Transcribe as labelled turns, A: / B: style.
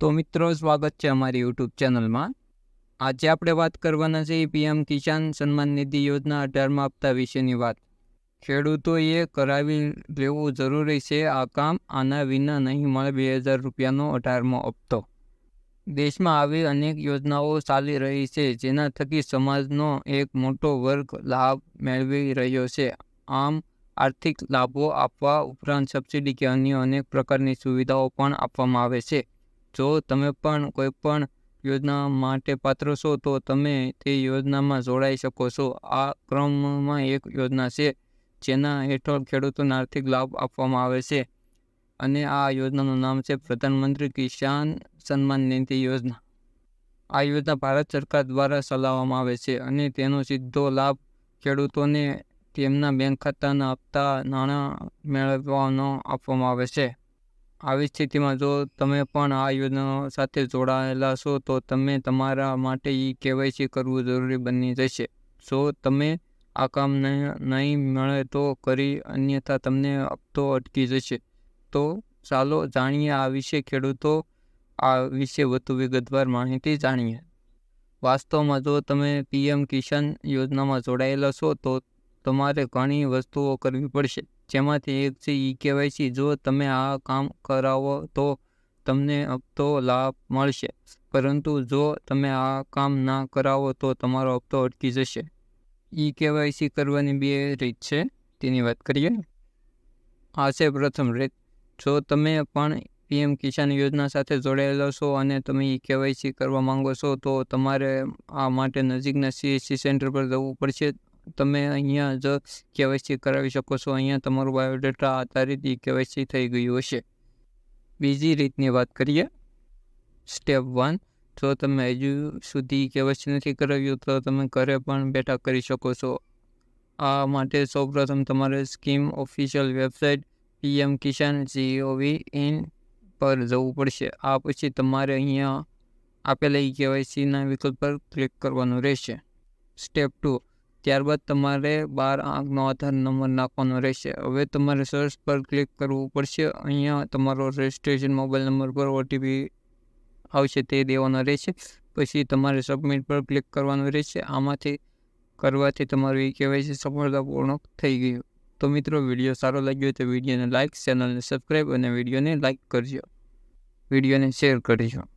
A: તો મિત્રો, સ્વાગત છે અમારી યુટ્યુબ ચેનલમાં. આજે આપણે વાત કરવાના છે પીએમ કિસાન સન્માન નિધિ યોજના અઢારમાં હપ્તા વિશેની વાત. ખેડૂતોએ કરાવી લેવું જરૂરી છે. આ કામ આના વિના નહીં મળે. બે હજાર રૂપિયાનો અઢારમો હપ્તો. દેશમાં આવી અનેક યોજનાઓ ચાલી રહી છે, જેના થકી સમાજનો એક મોટો વર્ગ લાભ મેળવી રહ્યો છે. આમ, આર્થિક લાભો આપવા ઉપરાંત સબસિડી કે અન્ય અનેક પ્રકારની સુવિધાઓ પણ આપવામાં આવે છે. જો તમે પણ કોઈ પણ યોજના માટે પાત્ર છો, તો તમે તે યોજનામાં જોડાઈ શકો છો. આ ક્રમમાં એક યોજના છે, જેના હેઠળ ખેડૂતોને આર્થિક લાભ આપવામાં આવે છે. અને આ યોજનાનું નામ છે પ્રધાનમંત્રી કિસાન સન્માન નિધિ યોજના. આ યોજના ભારત સરકાર દ્વારા ચલાવવામાં આવે છે અને તેનો સીધો લાભ ખેડૂતોને તેમના બેંક ખાતાના હપ્તા નાણાં મેળવવાનો આપવામાં આવે છે. આવી સ્થિતિમાં જો તમે પણ આ યોજના સાથે જોડાયેલા છો, તો તમે તમારા માટે ઈ કેવાયસી કરવું જરૂરી બની જશે. જો તમે આ કામ નહીં મળે તો કરી અન્યથા તમને હપ્તો અટકી જશે. તો ચાલો જાણીએ આ વિશે ખેડૂતો આ વિશે વધુ વિગતવાર માહિતી જાણીએ. વાસ્તવમાં જો તમે પીએમ કિસાન યોજનામાં જોડાયેલા છો, તો તમારે ઘણી વસ્તુઓ કરવી પડશે. જેમાંથી એક છે ઈ કેવાયસી જો તમે આ કામ કરાવો તો તમને હપ્તો લાભ મળશે. પરંતુ જો તમે આ કામ ના કરાવો તો તમારો હપ્તો અટકી જશે. ઈ કેવાયસી કરવાની બે રીત છે. તેની વાત કરીએ. આ છે પ્રથમ રીત. જો તમે પણ પીએમ કિસાન યોજના સાથે જોડાયેલો છો અને તમે ઈ કેવાયસી કરવા માંગો છો, તો તમારે આ માટે નજીકના સીએસસી સેન્ટર પર જવું પડશે. તમે અહીંયા જ કેવાયસી કરાવી શકો છો. અહીંયા તમારું બાયોડેટા આધારિત ઈ કેવાયસી થઈ ગયું હશે. બીજી રીતની વાત કરીએ. સ્ટેપ વન જો તમે હજુ સુધી કેવાયસી નથી કરાવ્યું તો તમે ઘરે પણ બેઠા કરી શકો છો. આ માટે સૌપ્રથમ તમારે scheme official website PM Kisan GOV in પર જવું પડશે. આ પછી તમારે અહીંયા આપેલા ઈ કેવાયસીના વિકલ્પ પર ક્લિક કરવાનું રહેશે. સ્ટેપ ટુ ત્યારબાદ તમારે બાર આંકનો આધાર નંબર નાખવાનો રહેશે. હવે તમારે સર્ચ પર ક્લિક કરવું પડશે. અહીંયા તમારો રજિસ્ટ્રેશન મોબાઈલ નંબર પર ઓટીપી આવશે તે દેવાનો રહેશે. પછી તમારે સબમિટ પર ક્લિક કરવાનું રહેશે. આમાંથી કરવાથી તમારું ઈ કેવાયસી સફળતાપૂર્ણ થઈ ગયું. તો મિત્રો, વીડિયો સારો લાગ્યો તો વિડીયોને લાઇક ચેનલને સબસ્ક્રાઈબ અને વિડીયોને લાઇક કરજો. વિડીયોને શેર કરજો.